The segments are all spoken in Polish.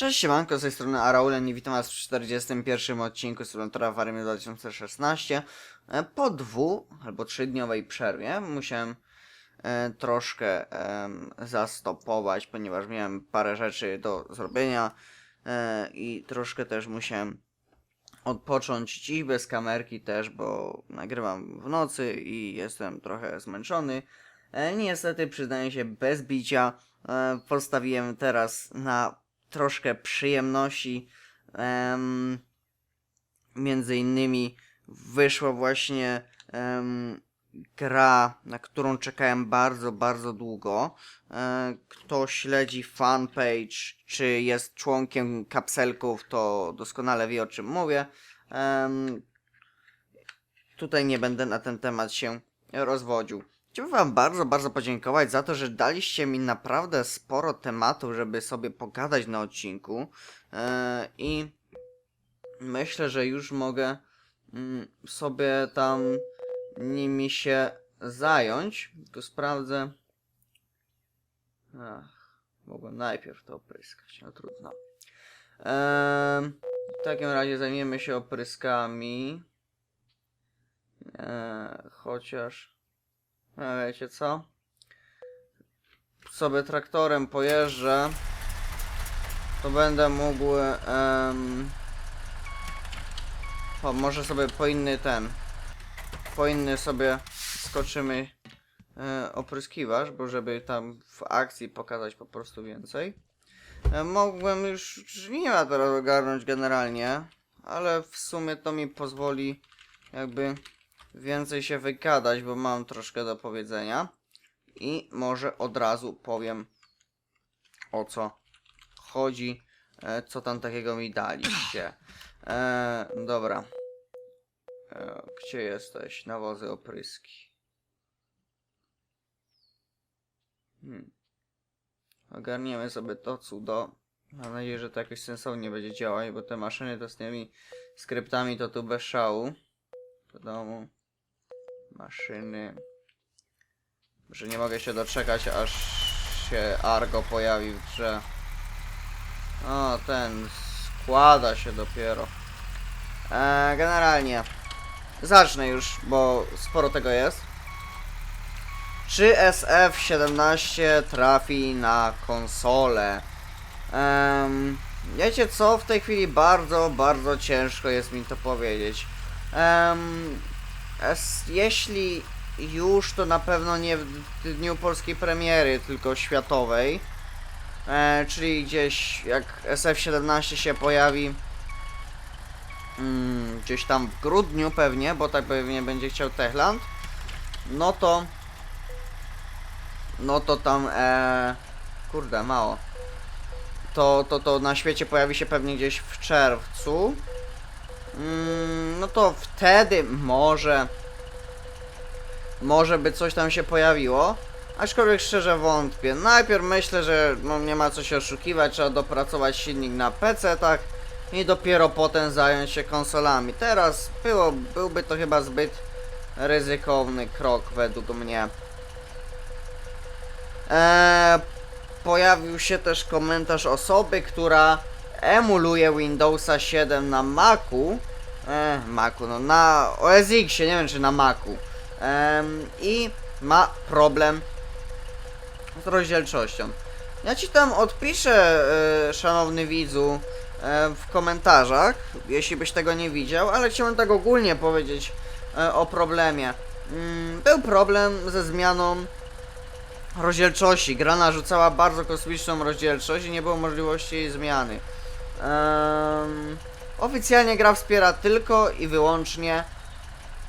Cześć, siemanko, z tej strony Araulen i witam was w 41 odcinku Simulatora Warmy 2016. E, Po dwu albo trzydniowej przerwie musiałem e, troszkę em, zastopować, ponieważ miałem parę rzeczy do zrobienia e, i troszkę też musiałem odpocząć dziś bez kamerki też, bo nagrywam w nocy i jestem trochę zmęczony. E, Niestety przyznaję się bez bicia. E, Postawiłem teraz na troszkę przyjemności. Em, między innymi wyszła właśnie em, gra, na którą czekałem bardzo, bardzo długo. E, kto śledzi fanpage, czy jest członkiem kapselków, to doskonale wie o czym mówię. Tutaj nie będę na ten temat się rozwodził. Chciałbym Wam bardzo, bardzo podziękować za to, że daliście mi naprawdę sporo tematów, żeby sobie pogadać na odcinku. E, I myślę, że już mogę mm, sobie tam nimi się zająć. Tu sprawdzę. Ach, mogłem najpierw to opryskać, no trudno. Em, w takim razie zajmiemy się opryskami. E, chociaż. A wiecie co? Sobie traktorem pojeżdżę. To będę mógł. o, może sobie po inny ten. Po inny sobie skoczymy e, opryskiwacz, bo żeby tam w akcji pokazać po prostu więcej. E, mogłem już żniwa teraz ogarnąć generalnie, ale w sumie to mi pozwoli jakby więcej się wygadać, bo mam troszkę do powiedzenia. I może od razu powiem o co chodzi, e, co tam takiego mi daliście. E, dobra. E, gdzie jesteś? Nawozy opryski. Hmm. Ogarniemy sobie to cudo. Mam nadzieję, że to jakoś sensownie będzie działać, bo te maszyny to z tymi skryptami to tu bez szału. Do domu. Maszyny. Że nie mogę się doczekać, aż się Argo pojawi w grze. O, ten składa się dopiero. E, generalnie. Zacznę już, bo sporo tego jest. Czy SF-17 trafi na konsolę? Um, wiecie co? W tej chwili bardzo, bardzo ciężko jest mi to powiedzieć. Em, jeśli już, to na pewno nie w dniu polskiej premiery, tylko światowej. E, czyli gdzieś jak SF-17 się pojawi mm, gdzieś tam w grudniu pewnie, bo tak pewnie będzie chciał Techland, no to no to tam e, kurde mało. To, to, to na świecie pojawi się pewnie gdzieś w czerwcu. Mm, no to wtedy może może by coś tam się pojawiło. Aczkolwiek szczerze wątpię. Najpierw myślę, że no, nie ma co się oszukiwać, trzeba dopracować silnik na PC, tak? I dopiero potem zająć się konsolami. Teraz było, byłby to chyba zbyt ryzykowny krok według mnie. Eee, pojawił się też komentarz osoby, która emuluje Windowsa 7 na Macu. E, Macu, no na OS nie wiem czy na Macu. Em, I ma problem z rozdzielczością. Ja ci tam odpiszę, e, szanowny widzu, e, w komentarzach, jeśli byś tego nie widział, ale chciałem tak ogólnie powiedzieć e, o problemie. Mm, był problem ze zmianą rozdzielczości. Gra narzucała bardzo kosmiczną rozdzielczość i nie było możliwości jej zmiany. Em, oficjalnie gra wspiera tylko i wyłącznie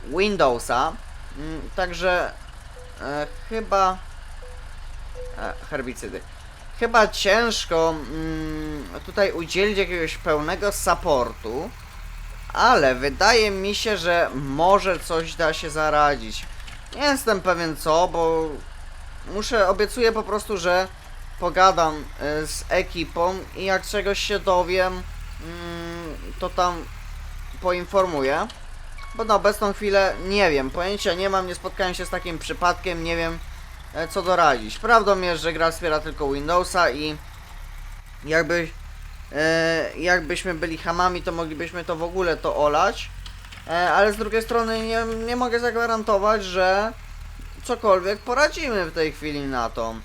Windowsa. Mm, Także e, chyba e, herbicydy. Chyba ciężko mm, tutaj udzielić jakiegoś pełnego supportu, ale wydaje mi się, że może coś da się zaradzić. Nie jestem pewien co, bo muszę, obiecuję po prostu, że pogadam e, z ekipą i jak czegoś się dowiem, mm, to tam poinformuję. Bo na obecną chwilę nie wiem, pojęcia nie mam, nie spotkałem się z takim przypadkiem, nie wiem e, co doradzić. Prawdą jest, że gra wspiera tylko Windowsa i jakby E, jakbyśmy byli hamami, to moglibyśmy to w ogóle to olać. Ale z drugiej strony nie, nie mogę zagwarantować, że cokolwiek poradzimy w tej chwili na to.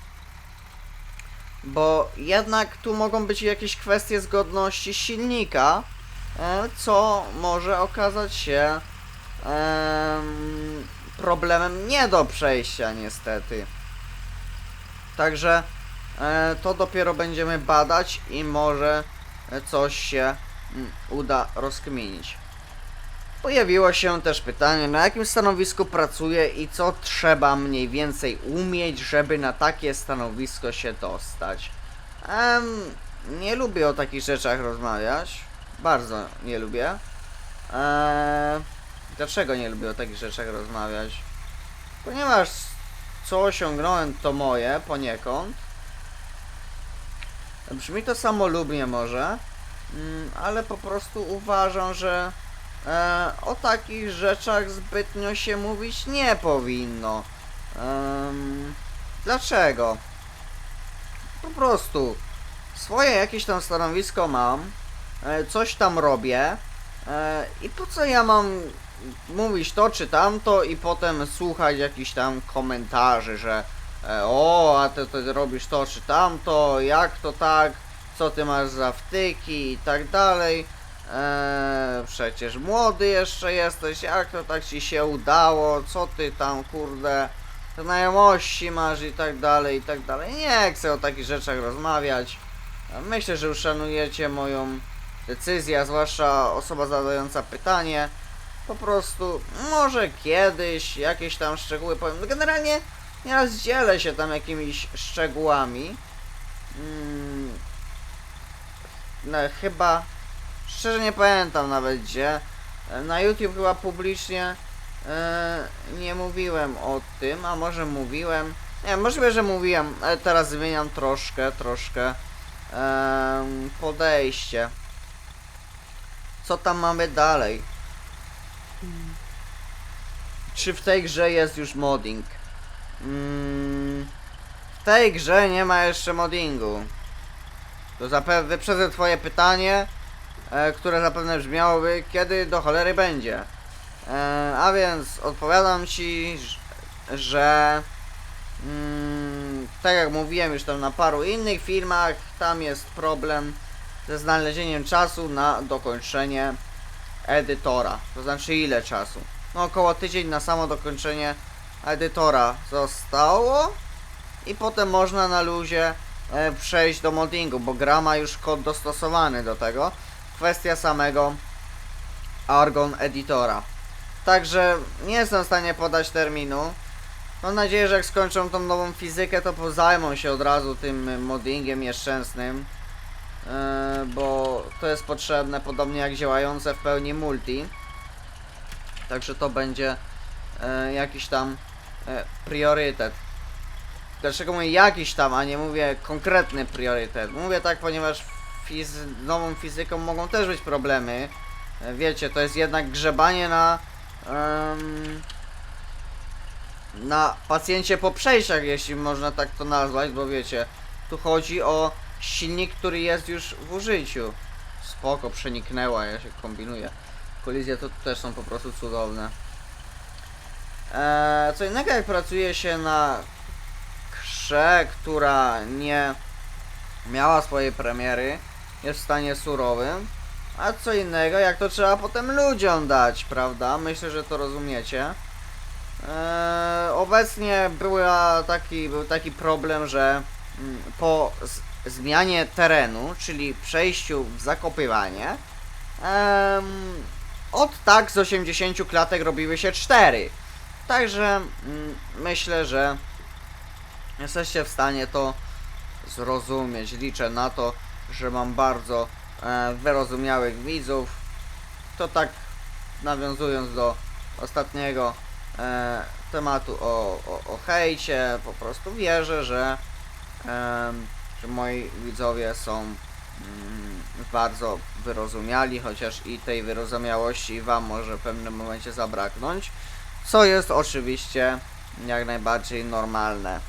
Bo jednak tu mogą być jakieś kwestie zgodności silnika, e, co może okazać się em, problemem nie do przejścia niestety. Także e, to dopiero będziemy badać i może coś się mm, uda rozkminić. Pojawiło się też pytanie, na jakim stanowisku pracuję i co trzeba mniej więcej umieć, żeby na takie stanowisko się dostać. Em, nie lubię o takich rzeczach rozmawiać. Bardzo nie lubię. Eee, dlaczego nie lubię o takich rzeczach rozmawiać? Ponieważ co osiągnąłem to moje poniekąd. Brzmi to samolubnie może, mm, ale po prostu uważam, że e, o takich rzeczach zbytnio się mówić nie powinno. Dlaczego? Po prostu swoje jakieś tam stanowisko mam, e, coś tam robię e, i po co ja mam mówić to czy tamto i potem słuchać jakichś tam komentarzy, że e, o, a ty, ty robisz to czy tamto, jak to tak, co ty masz za wtyki i tak dalej. E, przecież młody jeszcze jesteś, jak to tak ci się udało, co ty tam kurde znajomości masz i tak dalej, i tak dalej. Nie chcę o takich rzeczach rozmawiać. Myślę, że uszanujecie moją decyzję, zwłaszcza osoba zadająca pytanie. Po prostu, może kiedyś jakieś tam szczegóły powiem. Generalnie nie rozdzielę się tam jakimiś szczegółami. Mm, no, chyba, szczerze nie pamiętam nawet gdzie. Na YouTube chyba publicznie e, nie mówiłem o tym, a może mówiłem. Nie, możliwe, że mówiłem, ale teraz zmieniam troszkę, troszkę podejście. Co tam mamy dalej? Czy w tej grze jest już modding? Mm, w tej grze nie ma jeszcze moddingu. To zapewne wyprzedzę twoje pytanie, e, które zapewne brzmiałoby, kiedy do cholery będzie. E, a więc odpowiadam ci, że mm, tak jak mówiłem już tam na paru innych filmach, tam jest problem ze znalezieniem czasu na dokończenie edytora. To znaczy ile czasu? No około tydzień na samo dokończenie edytora zostało i potem można na luzie e, przejść do moddingu, bo gra ma już kod dostosowany do tego. Kwestia samego Argon Editora. Także nie jestem w stanie podać terminu. Mam nadzieję, że jak skończą tą nową fizykę, to pozajmą się od razu tym moddingiem nieszczęsnym. E, bo to jest potrzebne, podobnie jak działające w pełni multi. Także to będzie e, jakiś tam e, priorytet. Dlaczego mówię jakiś tam, a nie mówię konkretny priorytet? Mówię tak, ponieważ fiz nową fizyką mogą też być problemy. E, Wiecie, to jest jednak grzebanie na em, na pacjencie po przejściach, jeśli można tak to nazwać, bo wiecie, tu chodzi o silnik, który jest już w użyciu. Spoko, przeniknęła, ja się kombinuję. Kolizje to też są po prostu cudowne. Eee, co innego jak pracuje się na grze, która nie miała swojej premiery, jest w stanie surowym, a co innego jak to trzeba potem ludziom dać, prawda? Myślę, że to rozumiecie. Eee, obecnie była taki, był taki problem, że mm, po zmianie terenu, czyli przejściu w zakopywanie, em, od tak z 80 klatek robiły się 4. Także mm, myślę, że jesteście w stanie to zrozumieć. Liczę na to, że mam bardzo e, wyrozumiałych widzów. To tak nawiązując do ostatniego e, tematu o, o, o hejcie, po prostu wierzę, że, em, że moi widzowie są mm, bardzo wyrozumiali, chociaż i tej wyrozumiałości Wam może w pewnym momencie zabraknąć, co jest oczywiście jak najbardziej normalne.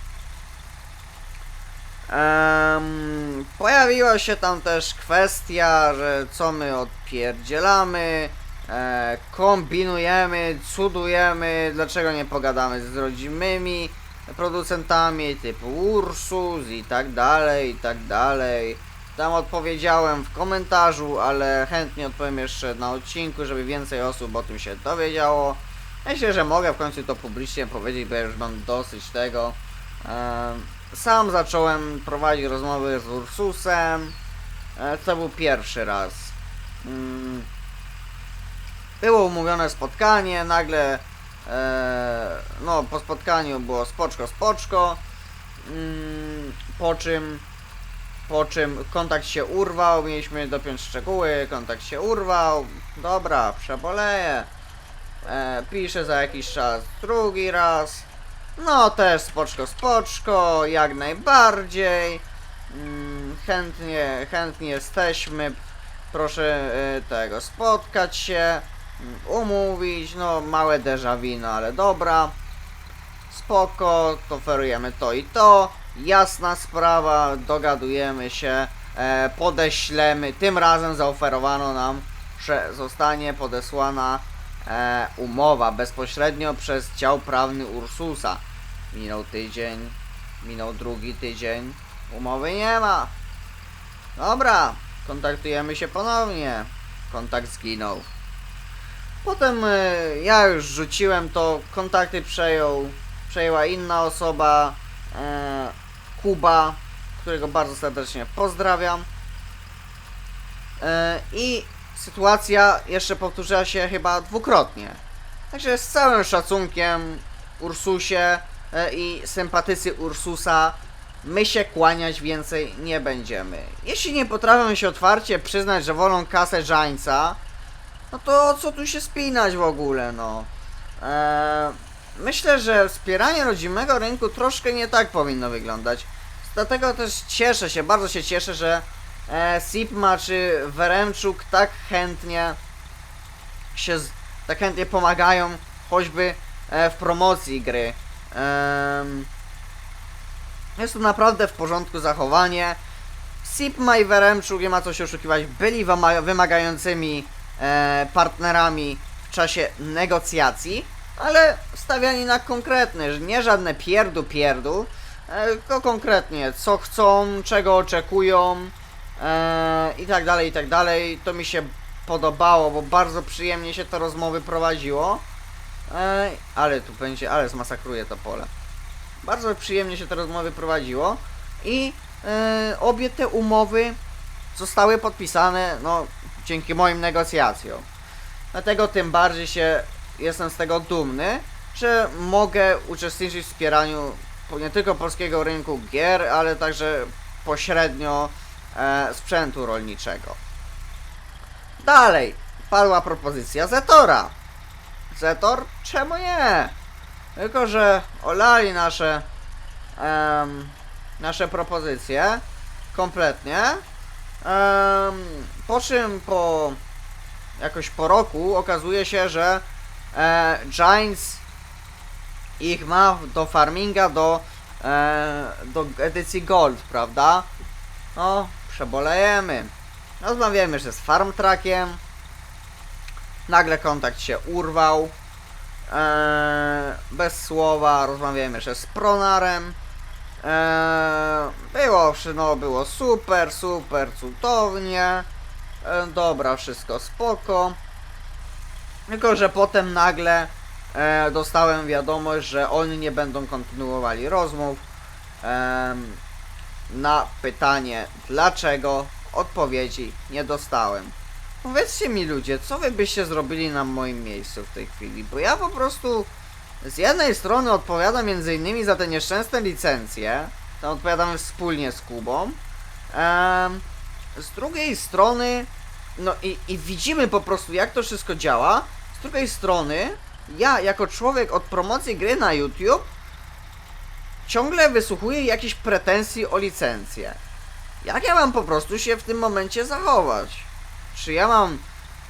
Em, Pojawiła się tam też kwestia, że co my odpierdzielamy, e, kombinujemy, cudujemy, dlaczego nie pogadamy z rodzimymi producentami typu Ursus i tak dalej, i tak dalej. Tam odpowiedziałem w komentarzu, ale chętnie odpowiem jeszcze na odcinku, żeby więcej osób o tym się dowiedziało. Myślę, że mogę w końcu to publicznie powiedzieć, bo ja już mam dosyć tego. Sam zacząłem prowadzić rozmowy z Ursusem. E, To był pierwszy raz. Mm. Było umówione spotkanie, nagle e, no po spotkaniu było spoczko, spoczko. Mm, Po czym po czym kontakt się urwał, mieliśmy dopiąć szczegóły, kontakt się urwał. Dobra, przeboleję. E, piszę za jakiś czas drugi raz. No też spoczko, spoczko, jak najbardziej. Mm, chętnie, chętnie jesteśmy. Proszę e, tego, spotkać się, mm, umówić, no małe déjà vu, no ale dobra. Spoko, oferujemy to i to. Jasna sprawa, dogadujemy się, e, podeślemy. Tym razem zaoferowano nam, że zostanie podesłana e, umowa bezpośrednio przez dział prawny Ursusa. Minął tydzień, minął drugi tydzień, umowy nie ma. Dobra, kontaktujemy się ponownie. Kontakt zginął. Potem e, ja już rzuciłem to, kontakty przejął, przejęła inna osoba, e, Kuba, którego bardzo serdecznie pozdrawiam. E, I sytuacja jeszcze powtórzyła się chyba dwukrotnie. Także z całym szacunkiem Ursusie i sympatycy Ursusa my się kłaniać więcej nie będziemy. Jeśli nie potrafią się otwarcie przyznać, że wolą kasę żańca, no to co tu się spinać w ogóle, no. Eee, myślę, że wspieranie rodzimego rynku troszkę nie tak powinno wyglądać. Dlatego też cieszę się, bardzo się cieszę, że e, Sipma czy Weremczuk tak chętnie się, tak chętnie pomagają choćby e, w promocji gry. Jest to naprawdę w porządku zachowanie. Sipma i Weremczuk, nie ma co się oszukiwać, byli wyma- wymagającymi e, partnerami w czasie negocjacji, ale stawiani na konkretne, nie żadne pierdu pierdu, e, tylko konkretnie, co chcą, czego oczekują e, i tak dalej, i tak dalej. To mi się podobało, bo bardzo przyjemnie się te rozmowy prowadziło. E, ale tu będzie, ale zmasakruje to pole. Bardzo przyjemnie się te rozmowy prowadziło i e, obie te umowy zostały podpisane, no, dzięki moim negocjacjom. Dlatego tym bardziej się jestem z tego dumny, że mogę uczestniczyć w wspieraniu nie tylko polskiego rynku gier, ale także pośrednio e, sprzętu rolniczego. Dalej, padła propozycja Zetora. Zetor? Czemu nie? Tylko, że olali nasze nasze propozycje kompletnie. Po czym po jakoś po roku okazuje się, że e, Giants ich ma do farminga do, e, do edycji Gold, prawda? No, przebolejemy. Rozmawiamy jeszcze z Farm Trackiem. Nagle kontakt się urwał. Eee, bez słowa rozmawiałem jeszcze z Pronarem. Eee, było, no, było super, super, cudownie. E, dobra, wszystko spoko. Tylko, że potem nagle e, dostałem wiadomość, że oni nie będą kontynuowali rozmów. Em, na pytanie dlaczego odpowiedzi nie dostałem. Powiedzcie mi ludzie, co wy byście zrobili na moim miejscu w tej chwili? Bo ja po prostu z jednej strony odpowiadam między innymi za te nieszczęsne licencje, tam odpowiadamy wspólnie z Kubą, em, z drugiej strony, no i, i widzimy po prostu jak to wszystko działa, z drugiej strony, ja jako człowiek od promocji gry na YouTube ciągle wysłuchuję jakichś pretensji o licencję. Jak ja mam po prostu się w tym momencie zachować? Czy ja mam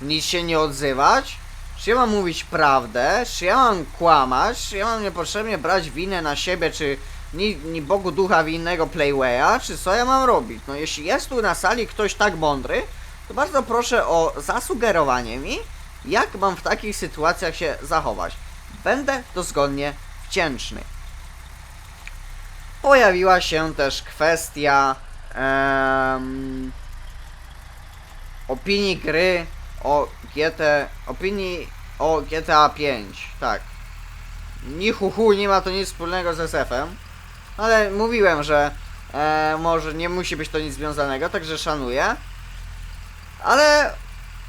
nic się nie odzywać? Czy ja mam mówić prawdę? Czy ja mam kłamać? Czy ja mam niepotrzebnie brać winę na siebie, czy ni, ni Bogu ducha winnego Playwaya, czy co ja mam robić? No jeśli jest tu na sali ktoś tak mądry, to bardzo proszę o zasugerowanie mi, jak mam w takich sytuacjach się zachować. Będę dozgodnie wdzięczny. Pojawiła się też kwestia em, opinii gry o GT, opinii o GTA 5, tak. Ni hu, hu nie ma to nic wspólnego z SF-em, ale mówiłem, że e, może nie musi być to nic związanego, także szanuję. Ale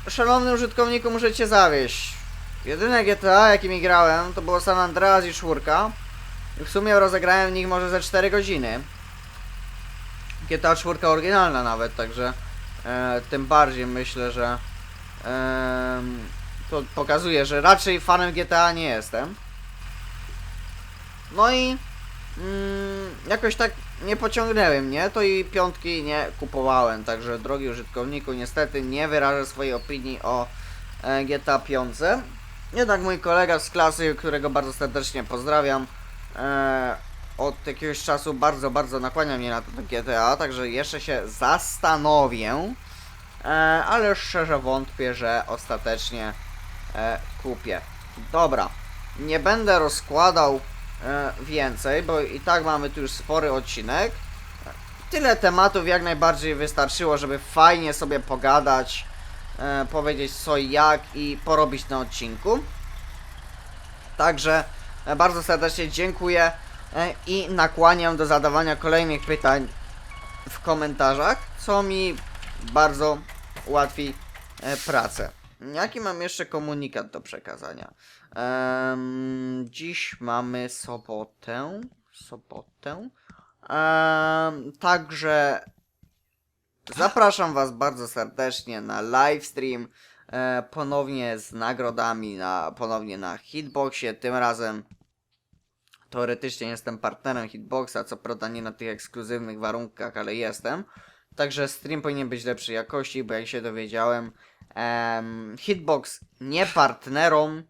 szanowny użytkowniku możecie zawieść. Jedyne GTA jakimi grałem to było San Andreas i czwórka. W sumie rozegrałem w nich może ze 4 godziny. GTA 4 oryginalna nawet, także e, tym bardziej myślę, że to pokazuje, że raczej fanem GTA nie jestem. No i mm, jakoś tak nie pociągnęły mnie, to i piątki nie kupowałem, także drogi użytkowniku, niestety nie wyrażę swojej opinii o e, GTA 5. Jednak mój kolega z klasy, którego bardzo serdecznie pozdrawiam, e, od jakiegoś czasu bardzo, bardzo nakłania mnie na to GTA, także jeszcze się zastanowię, e, ale szczerze wątpię, że ostatecznie e, kupię. Dobra, nie będę rozkładał e, więcej, bo i tak mamy tu już spory odcinek. Tyle tematów jak najbardziej wystarczyło, żeby fajnie sobie pogadać, powiedzieć co i jak i porobić na odcinku. Także bardzo serdecznie dziękuję i nakłaniam do zadawania kolejnych pytań w komentarzach, co mi bardzo ułatwi e, pracę. Jaki mam jeszcze komunikat do przekazania? Dziś mamy sobotę. Sobotę. Także zapraszam Was bardzo serdecznie na livestream. E, ponownie z nagrodami, na, ponownie na Hitboxie. Tym razem teoretycznie jestem partnerem Hitboxa, co prawda nie na tych ekskluzywnych warunkach, ale jestem. Także stream powinien być lepszej jakości, bo jak się dowiedziałem, em, Hitbox nie partnerom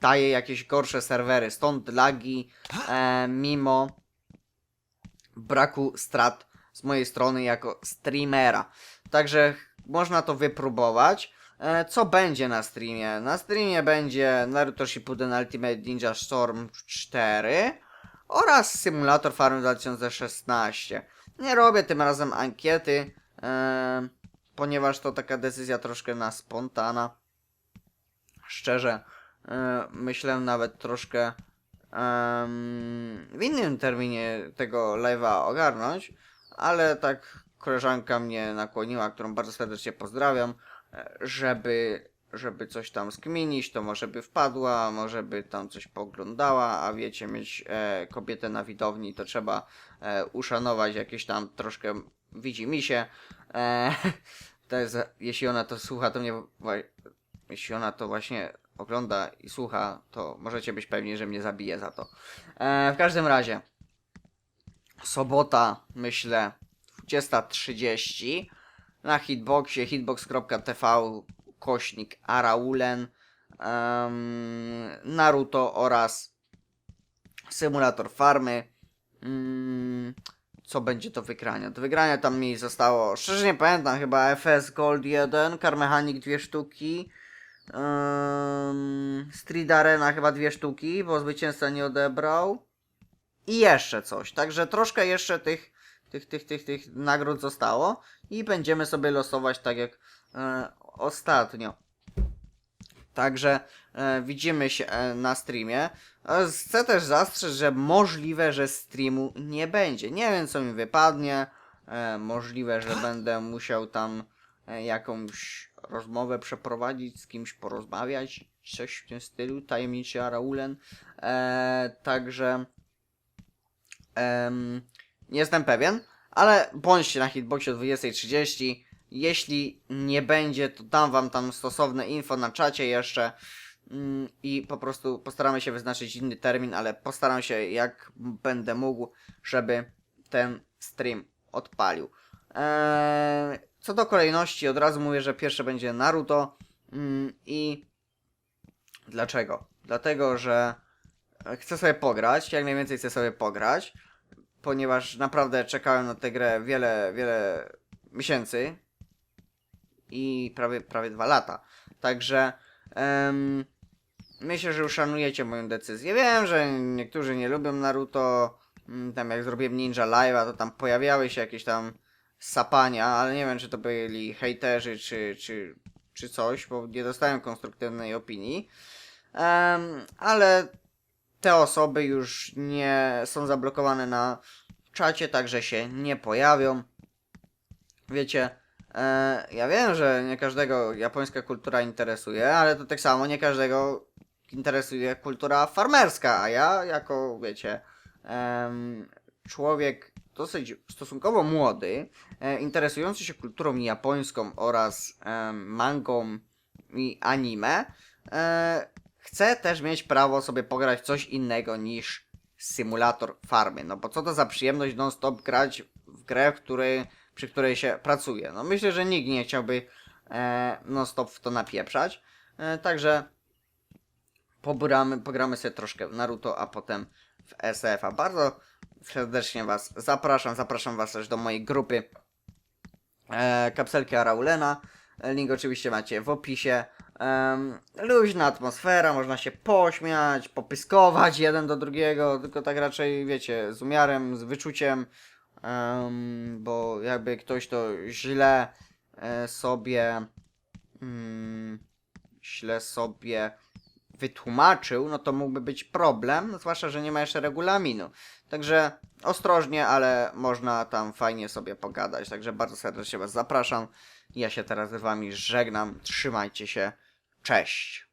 daje jakieś gorsze serwery, stąd lagi, e, mimo braku strat z mojej strony jako streamera. Także można to wypróbować. E, co będzie na streamie? Na streamie będzie Naruto Shippuden Ultimate Ninja Storm 4 oraz Simulator Farm 2016. Nie robię tym razem ankiety, e, ponieważ to taka decyzja troszkę na spontana. Szczerze, e, myślę nawet troszkę em, w innym terminie tego live'a ogarnąć, ale tak koleżanka mnie nakłoniła, którą bardzo serdecznie pozdrawiam, e, żeby, żeby coś tam skminić, to może by wpadła, może by tam coś poglądała, a wiecie, mieć e, kobietę na widowni to trzeba e, uszanować jakieś tam troszkę widzi mi się. E, to jest, jeśli ona to słucha, to mnie, jeśli ona to właśnie ogląda i słucha, to możecie być pewni, że mnie zabije za to. E, w każdym razie, sobota, myślę, 20.30 na hitboxie hitbox.tv kośnik Araulen em, Naruto oraz symulator farmy. Mm, co będzie do wygrania? Do wygrania tam mi zostało szczerze nie pamiętam chyba FS Gold 1 Car Mechanic 2 sztuki um, Street Arena chyba dwie sztuki bo zwycięzca nie odebrał. I jeszcze coś także troszkę jeszcze tych tych, tych, tych, tych nagród zostało i będziemy sobie losować tak jak e, ostatnio. Także e, widzimy się e, na streamie. E, Chcę też zastrzec, że możliwe, że streamu nie będzie. Nie wiem co mi wypadnie. E, możliwe, że będę musiał tam e, jakąś rozmowę przeprowadzić, z kimś porozmawiać, coś w tym stylu, tajemniczy Araulen. E, także em, nie jestem pewien, ale bądźcie na hitboxie o 20.30. Jeśli nie będzie, to dam wam tam stosowne info na czacie jeszcze mm, i po prostu postaramy się wyznaczyć inny termin, ale postaram się jak będę mógł, żeby ten stream odpalił. Eee, co do kolejności, od razu mówię, że pierwsze będzie Naruto mm, i dlaczego? Dlatego, że chcę sobie pograć, jak najwięcej chcę sobie pograć. Ponieważ naprawdę czekałem na tę grę wiele, wiele miesięcy i prawie, prawie dwa lata. Także em, myślę, że uszanujecie moją decyzję. Wiem, że niektórzy nie lubią Naruto. Mm, Tam jak zrobiłem Ninja Live'a, to tam pojawiały się jakieś tam sapania, ale nie wiem, czy to byli hejterzy, czy, czy, czy coś, bo nie dostałem konstruktywnej opinii. Em, ale te osoby już nie są zablokowane na czacie, także się nie pojawią. Wiecie, e, ja wiem, że nie każdego japońska kultura interesuje, ale to tak samo nie każdego interesuje kultura farmerska, a ja jako, wiecie, em, człowiek dosyć stosunkowo młody, e, interesujący się kulturą japońską oraz em, mangą i anime, e, chcę też mieć prawo sobie pograć coś innego niż symulator farmy. No bo co to za przyjemność non-stop grać w grę, przy której się pracuje. No myślę, że nikt nie chciałby e, non-stop w to napieprzać. E, także pogramy, pogramy sobie troszkę w Naruto, a potem w SF-a. Bardzo serdecznie Was zapraszam. Zapraszam Was też do mojej grupy e, Kapselki Araulena. Link oczywiście macie w opisie. Um, luźna atmosfera, można się pośmiać, popyskować jeden do drugiego, tylko tak raczej, wiecie, z umiarem, z wyczuciem, em, bo jakby ktoś to źle e, sobie mm, źle sobie wytłumaczył, no to mógłby być problem, zwłaszcza, że nie ma jeszcze regulaminu. Także ostrożnie, ale można tam fajnie sobie pogadać. Także bardzo serdecznie Was zapraszam. Ja się teraz z Wami żegnam. Trzymajcie się. Cześć.